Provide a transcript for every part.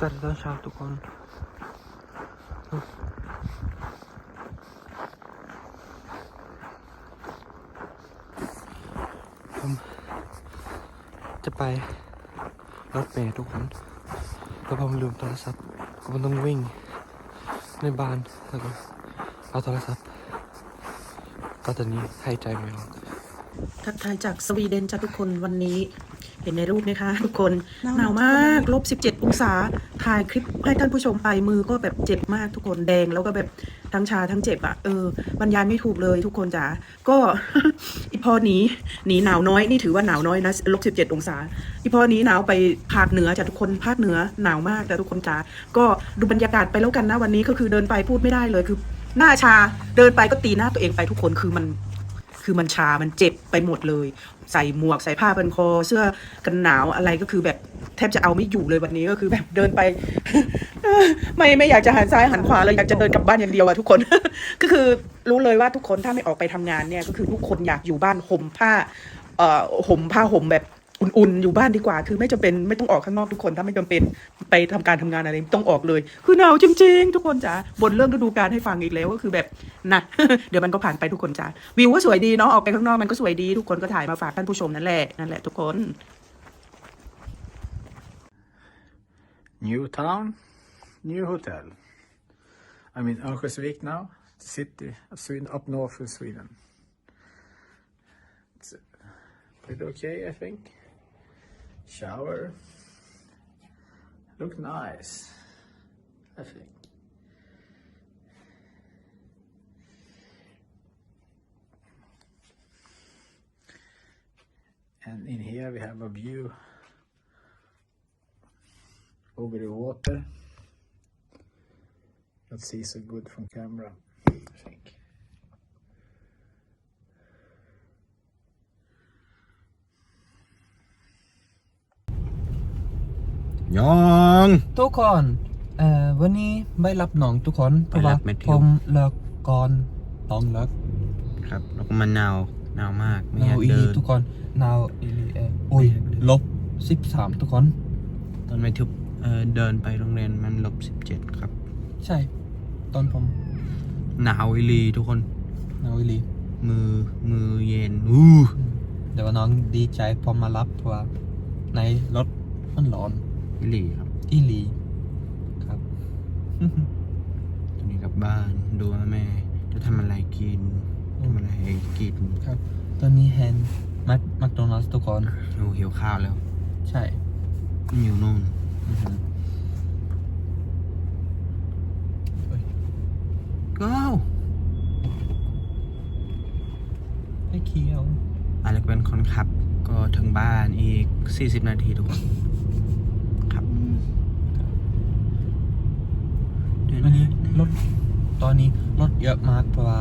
สวัสดีตอนเช้าทุกคนผมจะไปรถเมล์ทุกคนแล้วผมลืมโทรศัพท์ผมต้องวิ่งในบ้านแล้วก็เอาโทรศัพท์ก็ตอนนี้หายใจไม่ออกทักทายจากสวีเดนจ้ะทุกคนวันนี้ เห็นในรูปไหมคะทุกคนหนาวหนาวมากลบ17องศาถ่ายคลิปให้ท่านผู้ชมไปมือก็แบบเจ็บมากทุกคนแดงแล้วก็แบบทั้งชาทั้งเจ็บอะ่ะเออบรรยายไม่ถูกเลยทุกคนจ๋าก็อีพอหนีหนีหนาวน้อยนี่ถือว่าหนาวน้อยนะลบ17องศาอีพอหนี้หนาวไปภาคเหนือจ้ะทุกคนภาคเหนือหนาวมากแต่ทุกคนจ๋าก็ดูบรรยากาศไปแล้วกันนะวันนี้ก็คือเดินไปพูดไม่ได้เลยคือหน้าชาเดินไปก็ตีหน้าตัวเองไปทุกคนคือมัน คือมันชา มันเจ็บไปหมดเลย ใส่หมวก ใส่ผ้าพันคอ เสื้อกันหนาวอะไรก็คือแบบแทบจะเอาไม่อยู่เลยวันนี้ก็คือแบบเดินไป ไม่ไม่อยากจะหันซ้ายหันขวาเลยอยากจะเดินกลับบ้านอย่างเดียวอะทุกคน ก็คือรู้เลยว่าทุกคนถ้าไม่ออกไปทำงานเนี่ยก็คือทุกคนอยากอยู่บ้านห่มผ้าเอ่อห่มผ้าห่มแบบ อุ่นๆ อยู่บ้านดีกว่า คือไม่จำเป็นไม่ต้องออกข้างนอกทุกคน ถ้าไม่จำเป็นไปทำการทำงานอะไรต้องออกเลย คือหนาวจริง ๆ ทุกคนจ๋าบนเรื่องฤดูกาลให้ฟังอีกแล้วก็คือแบบนักเดี๋ยวมันก็ผ่านไปทุกคนจ๋าวิวก็สวยดีเนาะออกไปข้างนอกมันก็สวยดี ทุกคนก็ถ่ายมาฝากท่านผู้ชมนั่นแหละนั่นแหละทุกคน New town, new hotel. I'm in Örnsköldsvik now, city of Sweden, up north in Sweden. It's uh, pretty okay, I think. Shower. Look nice, I think. And in here we have a view over the water. Not see so good from camera, ยองทุกคนเอ่อวันนี้ไม่รับน้องทุกคนเพราะว่าไม่รับผมเลิกก่อนต้องเลิกครับแล้วก็มันหนาวหนาวมากไม่หนายอาวกอีเดิหลีนทุกคนหนาวอีหลีเออโอ้ยลบสิบสามทุกคน ตอนไปทุบเอ่อเดินไปโรงเรียนมันลบสิบเจ็ดครับใช่ ตอนผมหนาวอีหลีทุกคนหนาวอีหลีมือมือเย็นอู้เดี๋ยวน้องดีใจพอมารับเพราะว่าในรถมันร้อน อีหลีครับอีหลีครับตอนนี้กลับบ้านดูว่าแม่ จะทำอะไรกินทำอะไรให้กินครับ ตอนนี้เห็นแมคแมคโดนัลด์ทุกคนโอ้หิวข้าวแล้ว ใช่อยู่นู่นอือหือก็ไอ้เคียวอะไรเป็นคนขับก็ถึงบ้านอีก 40 นาทีทุกคน ครับ วันนี้ รถตอนนี้รถเยอะมากเพราะว่า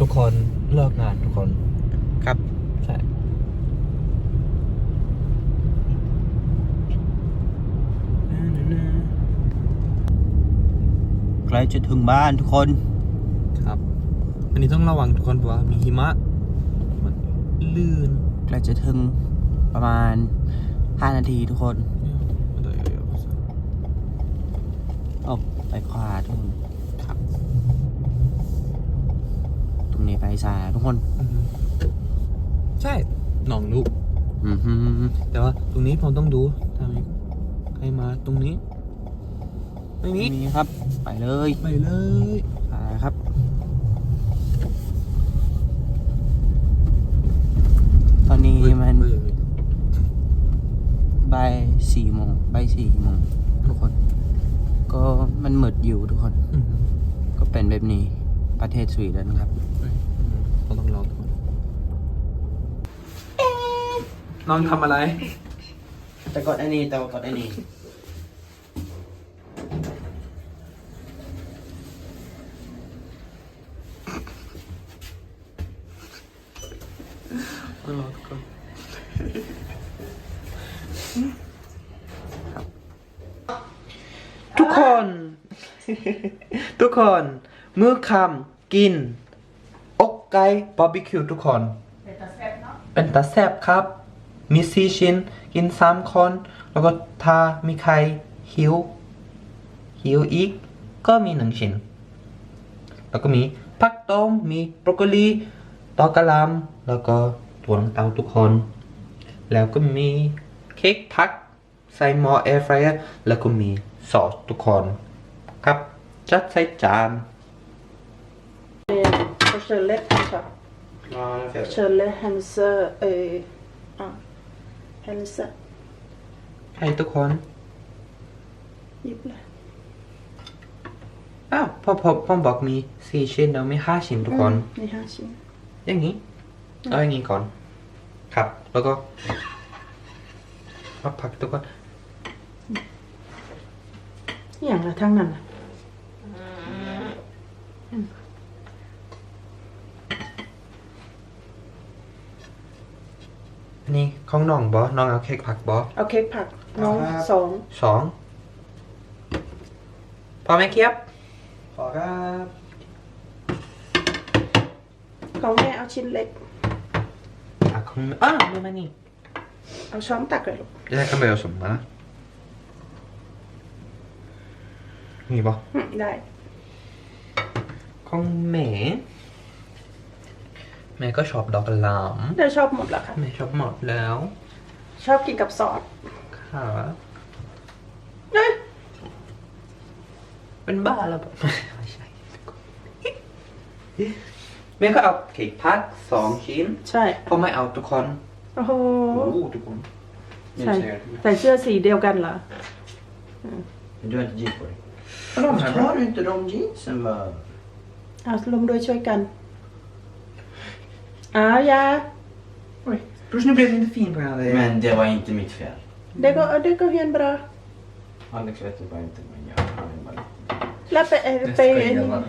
ทุกคนเลิกงานทุกคนครับใช่ใกล้จะถึงบ้านทุกคนครับ อันนี้ต้องระวังทุกคนเพราะว่ามีหิมะมันลื่นใกล้จะถึงประมาณ 5 นาทีทุกคนโอ้ ไปขวาทุกคนครับ ตรงนี้ไปซ้ายทุกคนอือหือใช่ หนองลูก อือหือแต่ว่าตรงนี้ผมต้องดูทำไมใครมาตรงนี้ไม่มีนี่ครับ ไปเลยไปเลยไปครับ ตอนนี้มันบ่ายสี่โมงบ่ายสี่โมงทุ กคนก็มันมืดอยู่ทุกคนอือหือก็เป็นแบบนี้ประเทศสวีเดนครับเราต้องรอทุกคนน้องทำอะไร แต่กดอันนี้แต่ว่ากดอันนี้ ต้องรอทุกคน ทุกคน ทุกคนมื้อค่ำกิน อกไก่บาร์บีคิวทุกคน เป็นตาแซบเนาะเป็นตาแซบครับ มีสี่ชิ้น กินสามคน แล้วก็ถ้ามีใครหิว หิวอีก ก็มีหนึ่งชิ้น แล้วก็มีผักต้มมีบรอกโคลีตอกกะหลำแล้วก็ตัวน้ำเต้าทุกคน แล้วก็มีเค้กผักใส่หม้อแอร์ฟรายเออร์แล้วก็มีซอสทุกคน ครับ จัดใส่จานเชิญเล็กค่ะเชิญเล็กแฮนเซอร์เอออะแฮนเซอร์ให้ทุกคนหยิบเลยอ้าวพอพอผมบอกมีสี่ชิ้นแล้วมีห้าชิ้นทุกคนนี่ห้าชิ้นอย่างนี้เอาอย่างนี้ก่อน ครับ แล้วก็มาผักทุกคนอย่างละทั้งนั้นน่ะ อันนี้ของน้องบอน้องเอาเค้กผักบอเอาเค้กผักน้องครับสองสองพอไหมเคียบพอครับของแม่เอาชิ้นเล็กอะของอ้าวไม่มานี่ เอาช้อนตักเลยลูก Det kan börja som va? มีปะอืมได้ ของแม่ แม่ก็ชอบดอกกระหลเดี๋ยวชอบหมดละค่ะำแม่ชอบหมดแล้วชอบกินกับซอสค่ะเอ้ยเป็นบ้าแล้วปะไม่ใช่แม่ก็เอาเค้กพักสองชิ้นใช่ เพราะไม่เอาทุกคนโอ้โห โอ้โหทุกคนใส่ใส่เสื้อสีเดียวกันเหรอ Du har inte jeans på dig? Varför Har du inte de jeansen va? เอาลงด้วยช่วยกันอ้าวยา Oj, brorsan nu blev det inte fin på grund av det. Men det var inte mitt fel. เด็กก็เด็กก็เฮียนบรา Alex vet ju bara inte vad jag gör. Han är bara lite- แล้วไปเอ่อไป Jag skojar bara.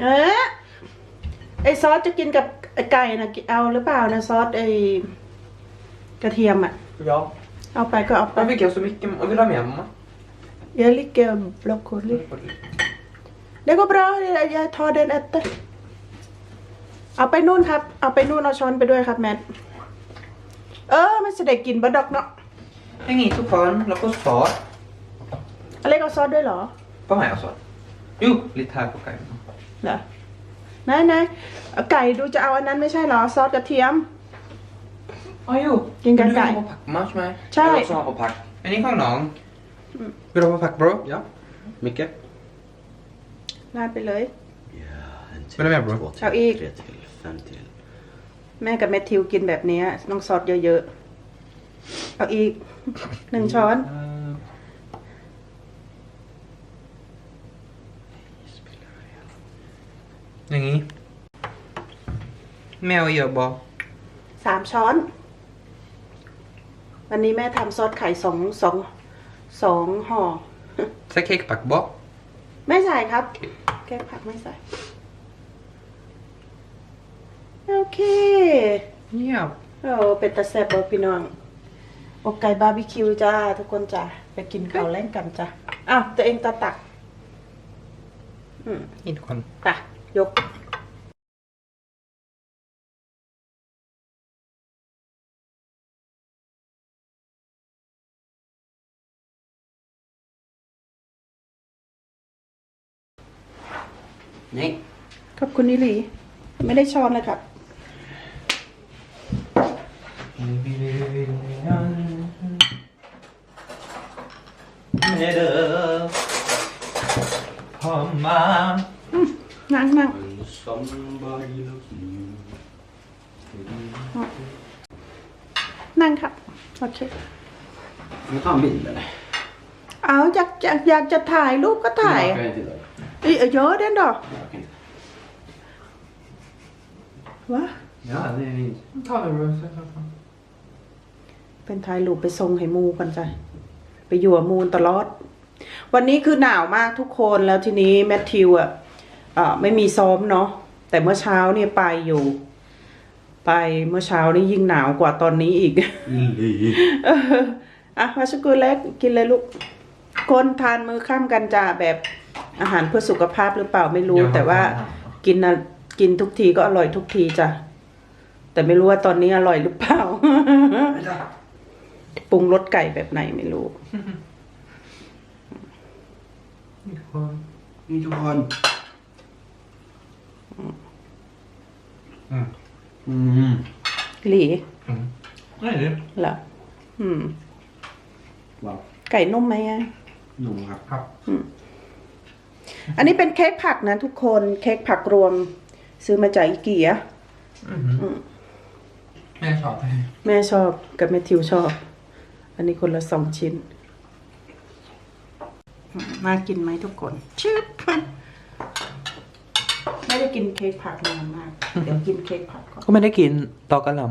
เอ๊ะไอซอสจะกินกับไอ้ไก่นะกิเอาหรือเปล่านะซอสไอกระเทียมอ่ะ Ja. เอาไปก็เอาไป Man fick jag så mycket. Och vill du ha mer mamma? เยลิเกลบล็อกโคลีเด็กก็บราอยาทอเดนเอตเตเอาไปนู่นครับ เอาไปนู่นเอาช้อนไปด้วยครับแมท เออไม่เสด็จกินบะดอกเนาะ Häng i tuffan, lock oss kvar. อะไรก็ซอสด้วยเหรอ På mig alltså. Jo, lite här på kajen. เหรอไหนไหนเอาไก่ดูจะเอาอันนั้นไม่ใช่เหรอ ซอสกระเทียม Ja, jo. Din Vill du gaggai. ha på pack match med? Tjej. Jag vill också ha på pack. Är ni kvar någon? Vill du ha på pack bro? Ja. Mycket? ราดไปเลย Ja, en till. Vill du ha mer bro? Två till. Ja, i- Tre till. Fem till. แม่กับแมทธิวกินแบบเนี้ยต้องซอสเยอะๆ เอาอีก หนึ่งช้อน Uh, อย่างงี้ แมวเยอะบอสามช้อน วันนี้แม่ทำซอสไข่สองสอง สองห่อใส่เค้กปักบอไม่ใส่ครับแก้ผักไม่ใส่ โอเคเยี่ยมโอ้เป็นตาแซ่บบ่พี่น้องอกไก่บาร์บีคิวจ้า ทุกคนจ้าไปกินข้าวแล่งกันจ้าอ้าวตัวเองตาตัก อืมนี่ทุกคน ไปยก Nej. ขอบคุณนิลีไม่ได้ช้อนเลยครับ Med det på mig นั่งนั่ง Somebody loves you. นั่งครับ โอเค Ska vi ta en bild eller? เอาอยากอยากอยากจะถ่ายรูปก็ถ่าย Jag orkar inte idag. อีเยอะเด่นดอก Jag orkar inte. วะ Ja, det är fint. Ta det bro เป็นถ่ายรูปไปทรงให้มูกันจ้ะไปอยู่กับมูนตลอด วันนี้คือหนาวมากทุกคนแล้วทีนี้แมทธิวอะอ่าไม่มีซ้อมเนาะแต่เมื่อเช้าเนี่ยไปอยู่ ไปเมื่อเช้านี่ยิ่งหนาวกว่าตอนนี้อีกเอออะวาชกุลเล็กกินเลยลูก คนทานมือข้ามกันจ้าแบบ อาหารเพื่อสุขภาพหรือเปล่าไม่รู้ แต่ว่ากินนะกินทุกทีก็อร่อยทุกทีจ้ะแต่ไม่รู้ว่าตอนนี้อร่อยหรือเปล่าปรุงรสไก่แบบไหนไม่รู้นี่ทุกคนนี่ทุกคนอืมหลีอืมนี่ดิเหรออืมว้าวไก่นุ่มไหมอะหนุ่มครับครับอั นนี้เป็นเค้กผักนะทุกคนเค้กผักรวม ซื้อมาจากอีเกียอือหืออแม่ชอบให้แม่ชอบกับแม่ทิวชอบ อันนี้คนละสองชิ้นน่ากินไหมทุกคนชืดมันไม่ได้กินเค้กผักนานมากเดี๋ยวกินเค้กผักก่อนก็ไม่ได้กินตอกกระหล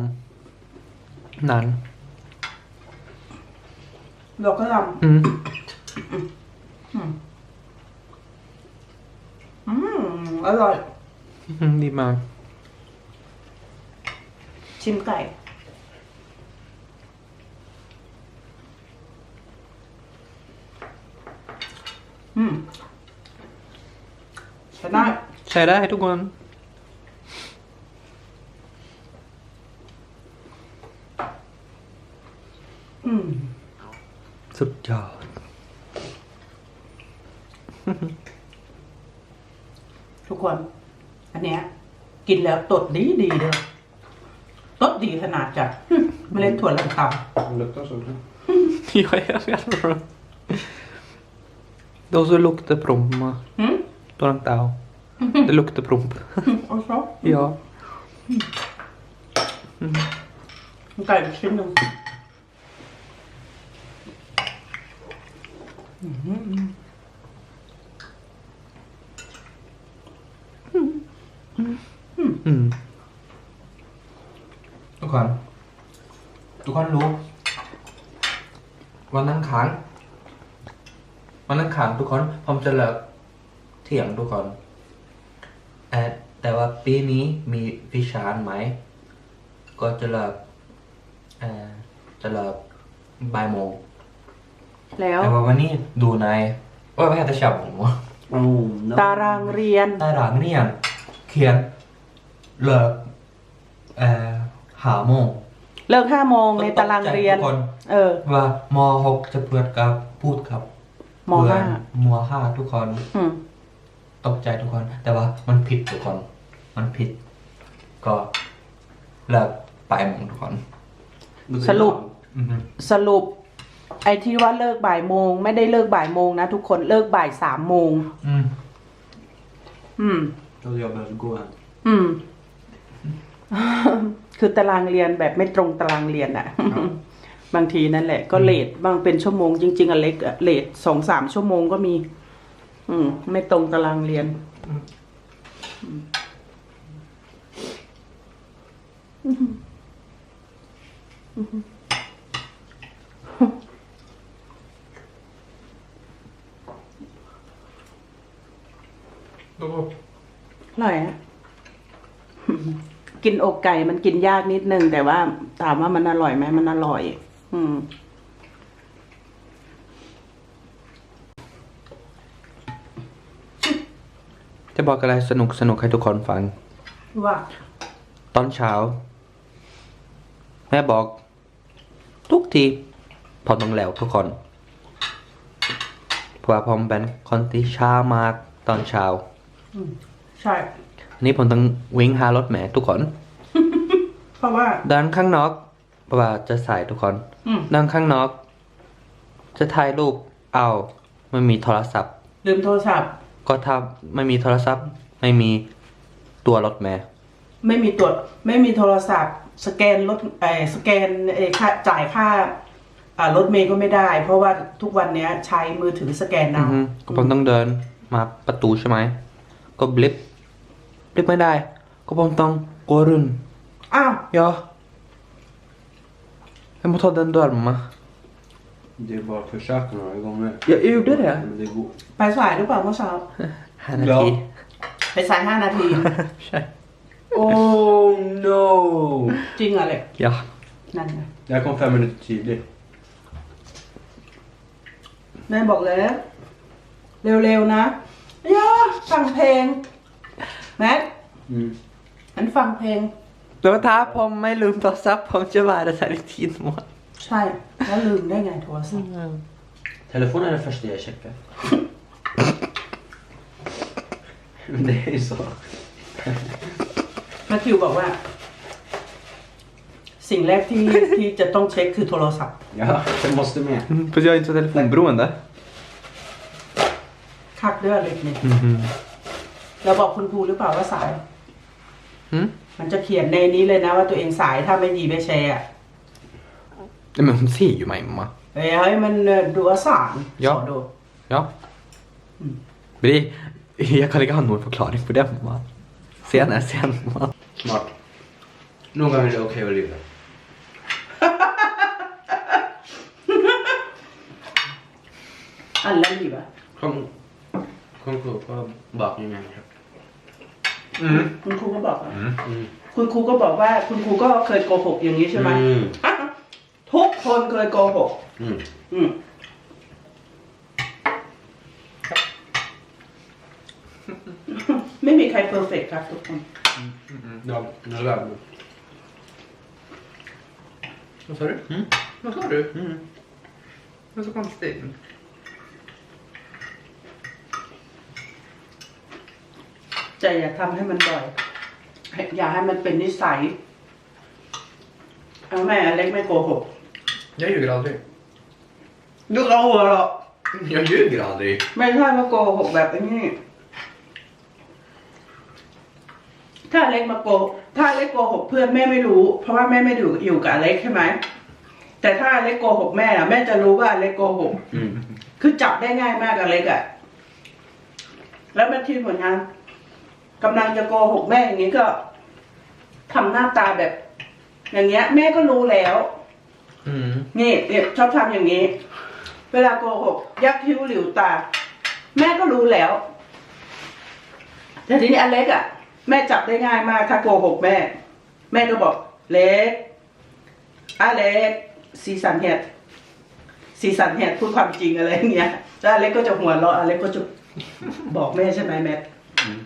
ำนานดอกกระหลอืมำอืมอืม อร่อยอืมดีมาก ชิมไก่ อืมใช้ได้ ใช้ได้ทุกคน อืม สุดยอด ทุกคน อันเนี้ย กินแล้วตดดีดีเลยตดดีขนาดจะเมล็ดถั่วลันเตา Det luktar så bra. ja, jag vet bra. De som luktar prompa. หืมตัวลังเตา Det luktar promp. เอาชอบ Ja. ไก่อีกชิ้นหนึ่งอื อืม ทุกคน ทุกคนรู้ วันนั้นค้างวันนั้นค้างทุกคน ผมจะเลิกเที่ยงทุกคนเออแต่ว่าปีนี้มีวิชาไหม ก็จะเลิกเออจะเลิกบ่ายโมงแล้ว แต่ว่าวันนี้ดูในว่าไม่ได้ฉับผมว่า Oh, no. ตารางเรียน ตารางเรียนเขียน เลิกเอ่อหาโมงเลิกห้าโมงในตารางเรียน ทุกคน เออว่ามหกจะเปิดกับพูดครับมห้าเพื่อนมห้าทุกคน อืม ตกใจทุกคน แต่ว่ามันผิดทุกคน มันผิด ก็เลิกไปโมงทุกคน สรุป อือฮึสรุป ไอ้ที่ว่าเลิกบ่ายโมง ไม่ได้เลิกบ่ายโมงนะทุกคนเลิกบ่ายสามโมง อืม อืม Då hade jag behövt gå hem. อืม คือตารางเรียนแบบไม่ตรงตารางเรียนอะบางทีนั่นแหละ ก็เลทบางเป็นชั่วโมงจริง ๆอะเล็กอะเลทสองสามชั่วโมงก็มี อืม ไม่ตรงตารางเรียนแล้วก็อร่อยอะ กินอกไก่มันกินยากนิดนึง แต่ว่าถามว่ามันอร่อยไหมมันอร่อย อืม จะบอกอะไรสนุกสนุกให้ทุกคนฟัง ว่า ตอนเช้า แม่บอก ทุกทีพอต้องแล้วทุกคนเพราะว่าผมเป็นคนที่ช้ามากตอนเช้า ใช่อั นนี้ผมต้องวิ่งหารถแม่ทุกคน เพราะว่าเดินข้างนอกเพราะว่าจะสายทุกคนอืมเดินข้างนอก จะถ่ายรูปเอาไม่มีโทรศัพท์ ลืมโทรศัพท์ ก็ถ้าไม่มีโทรศัพท์ ไม่มีตัวรถแม่ไม่มีตรวจไม่มีโทรศัพท์ สแกนรถไอ้สแกนไอ้ค่าจ่ายค่าอ่ารถเมย์ก็ไม่ได้ เพราะว่าทุกวันเนี้ยใช้มือถือสแกนอืเอาอฮึก็ผมต้องเดินมาประตูใช่ไหมก็บลิป บลิปไม่ได้ ก็ผมต้อง gå runt อ้าว Ja. Jag måste ta den dörren. Det är bara att försöka några gånger. Jag gjorde det. Men det går. ไปสายหรือเปล่าเมื่อเช้า Här är tid. ไปสายห้านาที Oh no! จริงเหรอเลย Ja. นั่นไง Jag kom fem minuter tidigt. แม่บอกแล้ว เร็วๆนะ ย่าฟังเพลง แม็ก Mm. อันฟังเพลง Det var här på mig lugnt och satt på mig bara så här i tid. Säg ใช่ แล้วลืมได้ไงโทรศัพท์ Telefon är det första jag checkar. Men det är ju så. แมทธิวบอกว่า สิ่งแรกที่ ที่จะต้องเช็คคือโทรศัพท์ Ja, det måste med. Fast jag är inte så telefonberoende. คักเลือดเล็กนี่ เราบอกคุณครูหรือเปล่าว่าสาย Mm. มันจะเขียนในนี้เลยนะว่าตัวเองสายถ้าไม่ดีไม่แชร์อะ Nej men hon ser ju mig mamma. เฮ้ยมันเอ่อดูสาร Ja. สอนดู Ja. Men det, jag kan inte ha någon förklaring på det mamma. Sen är sen mamma. Smart. Någon gång är det okej att lyva. อันแล้วดีปะ Kom, kom på, på bakningen. här. คุณครูก็บอกอะ Mm. คุณครูก็บอกว่า คุณครูก็เคยโกหกอย่างนี้ใช่ไหม Mm. ทุกคนเคยโกหก Mm. อืมไม่มีใครเพอร์เฟกครับทุกคน Ja, nu lär du. Vad sa du? Mm. Vad sa du? Mm. Det är så konstigt. แต่อย่าทำให้มันบ่อย อย่าให้มันเป็นนิสัยเอาแม่อเล็กไม่โกหก Jag ljuger aldrig. ดูเราหัวเราะ Jag ljuger aldrig. ไม่ใช่ว่าโกหกแบบนี้ ถ้าอเล็กมาโกถ้าอเล็กโกหกเพื่อนแม่ไม่รู้ เพราะว่าแม่ไม่อยู่อยู่กับอเล็กใช่ไหม แต่ถ้าอเล็กโกหกแม่อะแม่จะรู้ว่าอเล็กโกหก Mm. คือจับได้ง่ายมากอเล็กอะแล้วแม่ทีผลงาน กำลังจะโกหกแม่อย่างนี้ก็ทำหน้าตาแบบ อย่างเงี้ย แม่ก็รู้แล้ว Mm. นี่เนี่ยชอบทำอย่างนี้ เวลาโกหก ยักคิ้วหลิวตา แม่ก็รู้แล้ว แต่ทีนี้อเล็กอะแม่จับได้ง่ายมาก ถ้าโกหกแม่ แม่ก็บอก เล็กอเล็กสีสันเห็ดสีสันเห็ดพูดความจริงอะไรอย่างเงี้ยแล้วอเล็กก็จะหัวเราะอเล็กก็จะบอกแม่ใช่ไหมแม่อ่า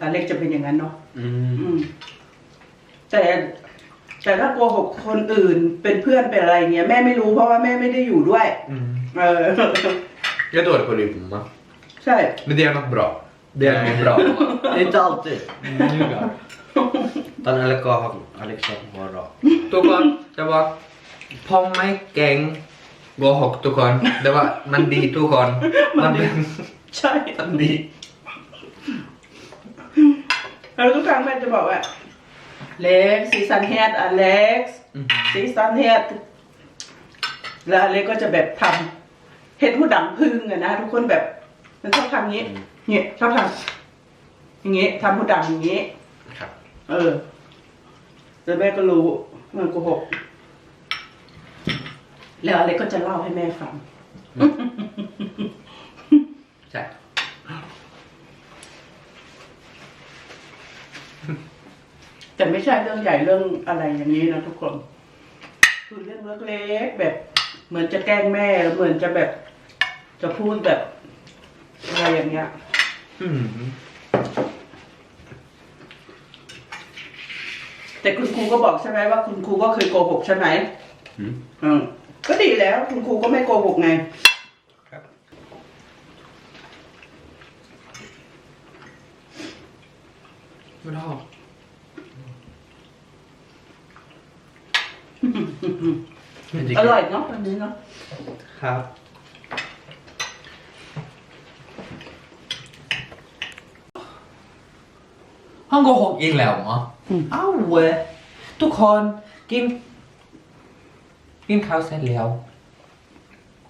อเล็กจะเป็นอย่างนั้นเนาะ Mm. อืมแต่แต่ถ้าโกหกคนอื่นเป็นเพื่อนเป็นอะไรเงี้ยแม่ไม่รู้เพราะว่าแม่ไม่ได้อยู่ด้วย Mm. เออ Jag är dålig på att lyva mamma. ใช่ Men det är något bra. Det är något bra. Inte alltid. Ljuga. Den eller gav Alex att vara. ทุกคนจะบอกพ่อไม่เก่งโกหกทุกคนแต่ว่ามันดีทุกคนมันเป็นใช่มันดี แล้วทุกครั้งแม่จะบอกว่าเล็กซีซันเฮดอเล็กซีซันเฮดแล้วอเล็กก็จะแบบทำเห็ดหูดังพึ่งอะนะทุกคนแบบมันชอบทำงี้เนี่ยชอบทำอย่างงี้ทำหูดังอย่างงี้ครับเออแล้วแม่ก็รู้มันโกหกแล้วอเล็กก็จะเล่าให้แม่ฟัง แต่ไม่ใช่เรื่องใหญ่เรื่องอะไรอย่างนี้นะทุกคน คือเรื่องเล็กๆแบบ เหมือนจะแกล้งแม่แล้วเหมือนจะแบบ จะพูดแบบอะไรอย่างเงี้ยอืมแต่คุณครูก็บอกใช่ไหมว่าคุณครูก็เคยโกหกใช่ไหม Mm. อืมก็ดีแล้ว คุณครูก็ไม่โกหกไง ครับ ไม่ได้ อร่อยเนาะวันนี้เนาะครับ ห้องโกหกอีกแล้วเหรอออ้าวเว้ยทุกคนกิน กินข้าวเสร็จแล้ว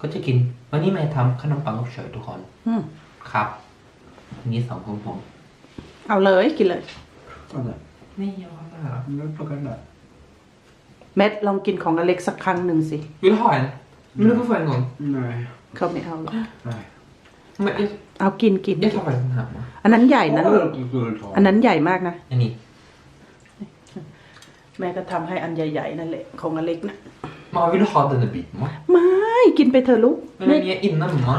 ก็จะกิน วันนี้แม่ทำขนมปังอบเฉยทุกคนอืมครับอันนี้สองของผมเอาเลยกินเลย Ta den. ไม่ยอมอะ Nu plockar den där. เม็ดลองกินของอเล็กสักครั้งหนึ่งสิ Vill du ha en? Men du får få en gång. Nej. เขาไม่เอาหรอก Nej. Men jag, เอากินกิน jag tar faktiskt den här. อันนั้นใหญ่นะลูก Då ska du ta. อันนั้นใหญ่มากนะ En i. แม่ก็ทำให้อันใหญ่ๆนั่นแหละของอเล็กนะ Mamma, vill du ha den där biten? mamma? ไม่กินไปเถอะลูก Men ไม่ den är innan mamma.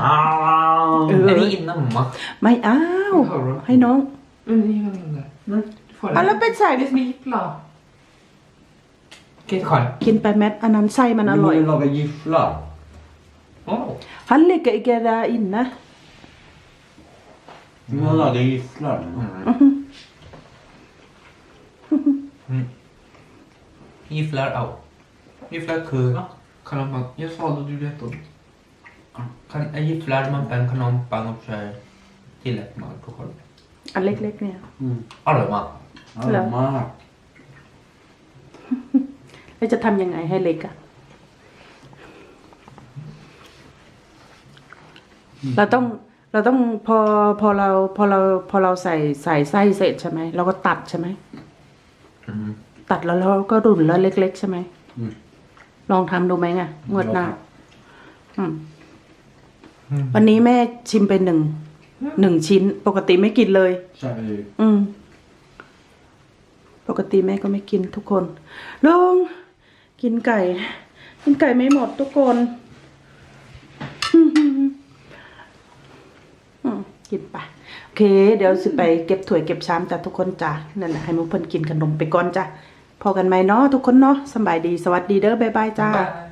เออ Den är innan mamma. ไม่เอา ให้น้อง Men den är den där. Men du får เอาแล้วไปใส่ Det är som en gippla. Okej, skål. กินไปแมทอันนั้นไส้มันอร่อย Du lagar gifflar. Åh. Han ligger ikke der inne. Du har lagat gifflar. Gifflar out. Gifflar คือขนมปัง Jag sa det, du vet om. Kan, gifflar man en ขนมปัง och så tillägg man på själv. อันเล็กๆเนี่ย Arroy man. Eller? Ja, mat. แล้วจะทำยังไงให้เล็กอะเราต้องเราต้องพอพอเราพอเราพอเราใส่ใส่ไส้เสร็จใช่ไหมเราก็ตัดใช่ไหม Mm. ตัดแล้วเราก็รุ่นแล้วเล็ก ๆ ใช่ไหมอืมลองทำดูไหมไงงวดหน้าลองทอืมวันนี้แม่ชิมไปหนึ่งหนึ่งชิ้น ปกติไม่กินเลย Så är det ju อืม ปกติแม่ก็ไม่กินทุกคนลอง กินไก่ กินไก่ไม่หมดทุกคนอืมกินไปโอเค เดี๋ยวสิไปเก็บถ้วยเก็บชามจ้ะทุกคนจ้ะนั่นแหละให้มุกเพิ่นกินขนมไปก่อนจ้ะพอกันไหมเนาะทุกคนเนาะสบายดีสวัสดีเด้อบ๊ายบายจ้า Bye.